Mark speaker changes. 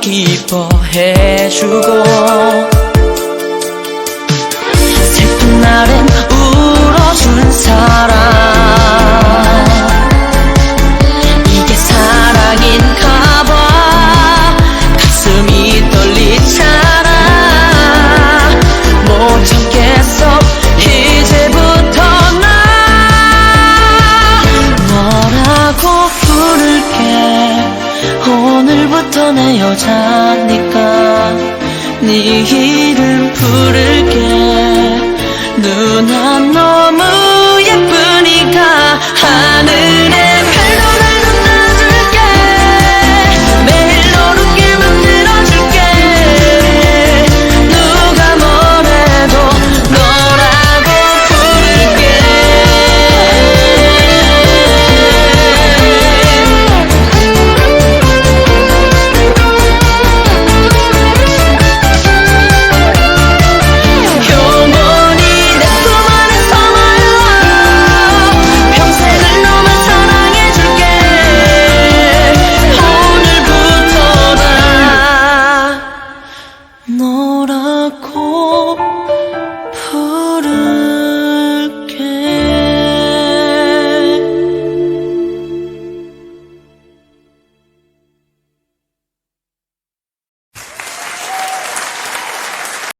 Speaker 1: 기뻐해주고. 슬픈 나를 오늘부터 내 여자니까 네 이름 부를게. 누나 너무 예쁘니까 하늘에